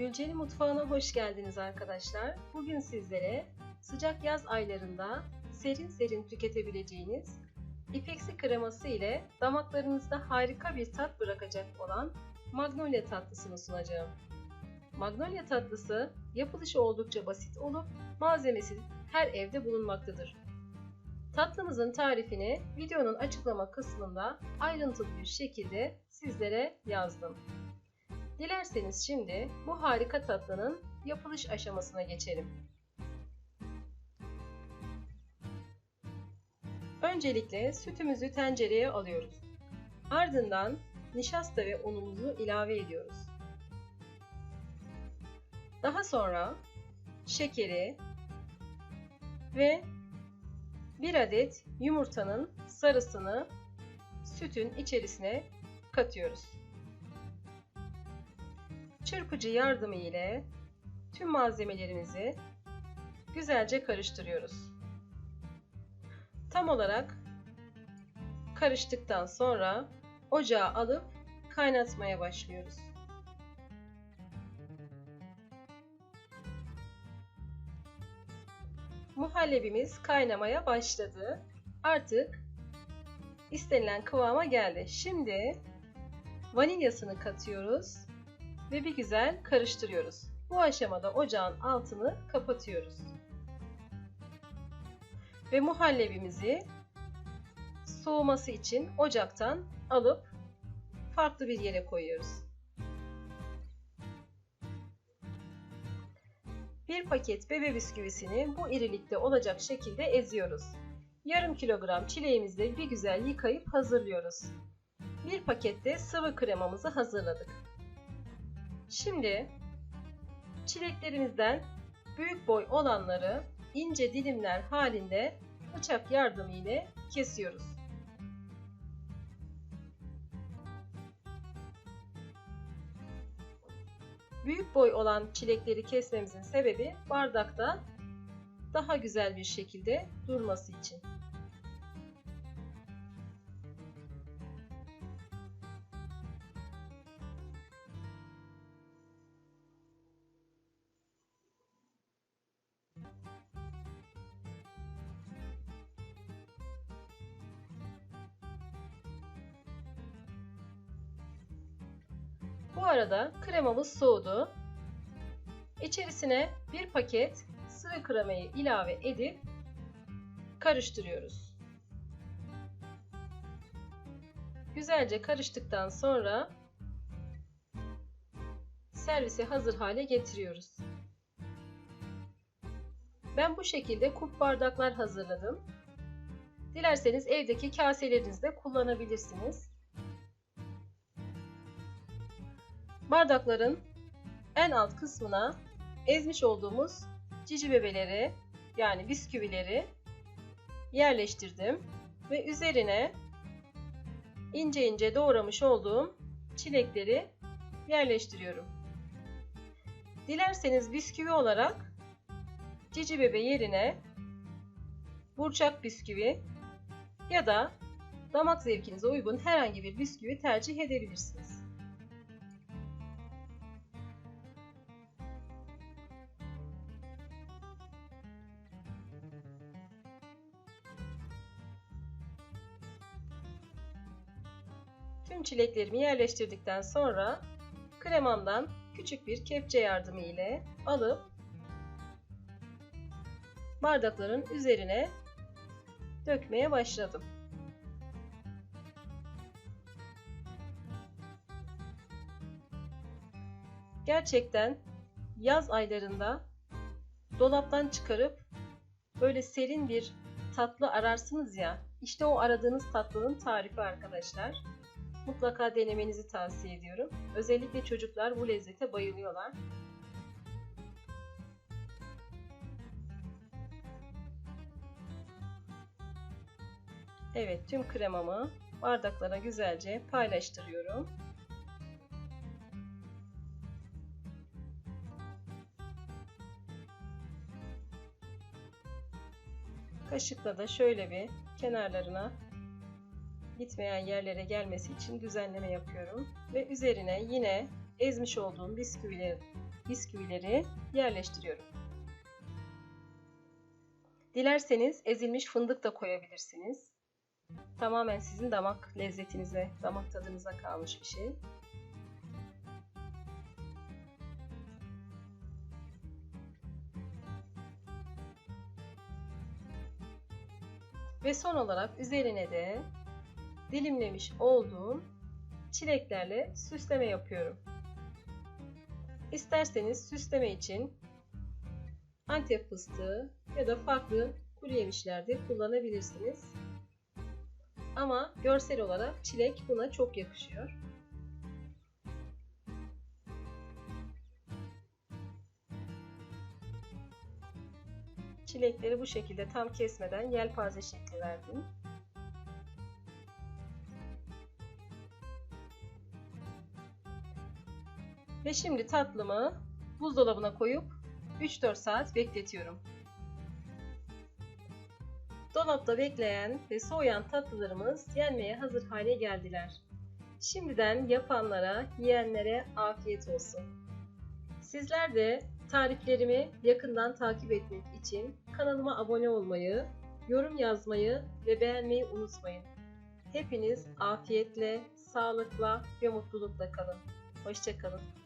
Gülceli Mutfağı'na hoş geldiniz arkadaşlar. Bugün sizlere sıcak yaz aylarında serin serin tüketebileceğiniz ipeksi kreması ile damaklarınızda harika bir tat bırakacak olan Magnolia tatlısını sunacağım. Magnolia tatlısı yapılışı oldukça basit olup malzemesi her evde bulunmaktadır. Tatlımızın tarifini videonun açıklama kısmında ayrıntılı bir şekilde sizlere yazdım. Dilerseniz şimdi bu harika tatlının yapılış aşamasına geçelim. Öncelikle sütümüzü tencereye alıyoruz. Ardından nişasta ve unumuzu ilave ediyoruz. Daha sonra şekeri ve bir adet yumurtanın sarısını sütün içerisine katıyoruz. Çırpıcı yardımı ile tüm malzemelerimizi güzelce karıştırıyoruz. Tam olarak karıştıktan sonra ocağa alıp kaynatmaya başlıyoruz. Muhallebimiz kaynamaya başladı. Artık istenilen kıvama geldi. Şimdi vanilyasını katıyoruz ve bir güzel karıştırıyoruz. Bu aşamada ocağın altını kapatıyoruz. Ve muhallebimizi soğuması için ocaktan alıp farklı bir yere koyuyoruz. Bir paket bebe bisküvisini bu irilikte olacak şekilde eziyoruz. Yarım kilogram çileğimizi bir güzel yıkayıp hazırlıyoruz. Bir pakette sıvı kremamızı hazırladık. Şimdi çileklerimizden büyük boy olanları ince dilimler halinde bıçak yardımı ile kesiyoruz. Büyük boy olan çilekleri kesmemizin sebebi bardakta daha güzel bir şekilde durması için. Bu arada kremamız soğudu. İçerisine bir paket sıvı kremayı ilave edip karıştırıyoruz. Güzelce karıştıktan sonra servise hazır hale getiriyoruz. Ben bu şekilde kup bardaklar hazırladım. Dilerseniz evdeki kaselerinizde kullanabilirsiniz. Bardakların en alt kısmına ezmiş olduğumuz cici bebeleri yani bisküvileri yerleştirdim ve üzerine ince ince doğramış olduğum çilekleri yerleştiriyorum. Dilerseniz bisküvi olarak cici bebe yerine burçak bisküvi ya da damak zevkinize uygun herhangi bir bisküvi tercih edebilirsiniz. Tüm çileklerimi yerleştirdikten sonra kremamdan küçük bir kepçe yardımı ile alıp bardakların üzerine dökmeye başladım. Gerçekten yaz aylarında dolaptan çıkarıp böyle serin bir tatlı ararsınız ya işte o aradığınız tatlının tarifi arkadaşlar. Mutlaka denemenizi tavsiye ediyorum. Özellikle çocuklar bu lezzete bayılıyorlar. Evet, tüm kremamı bardaklara güzelce paylaştırıyorum. Kaşıkla da şöyle bir kenarlarına gitmeyen yerlere gelmesi için düzenleme yapıyorum. Ve üzerine yine ezmiş olduğum bisküvileri bisküvileri yerleştiriyorum. Dilerseniz ezilmiş fındık da koyabilirsiniz. Tamamen sizin damak lezzetinize, damak tadınıza kalmış bir şey. Ve son olarak üzerine de dilimlemiş olduğum çileklerle süsleme yapıyorum. İsterseniz süsleme için Antep fıstığı ya da farklı kuru yemişler de kullanabilirsiniz. Ama görsel olarak çilek buna çok yakışıyor. Çilekleri bu şekilde tam kesmeden yelpaze şekli verdim. Ve şimdi tatlımı buzdolabına koyup 3-4 saat bekletiyorum. Dolapta bekleyen ve soğuyan tatlılarımız yenmeye hazır hale geldiler. Şimdiden yapanlara, yiyenlere afiyet olsun. Sizler de tariflerimi yakından takip etmek için kanalıma abone olmayı, yorum yazmayı ve beğenmeyi unutmayın. Hepiniz afiyetle, sağlıkla ve mutlulukla kalın. Hoşçakalın.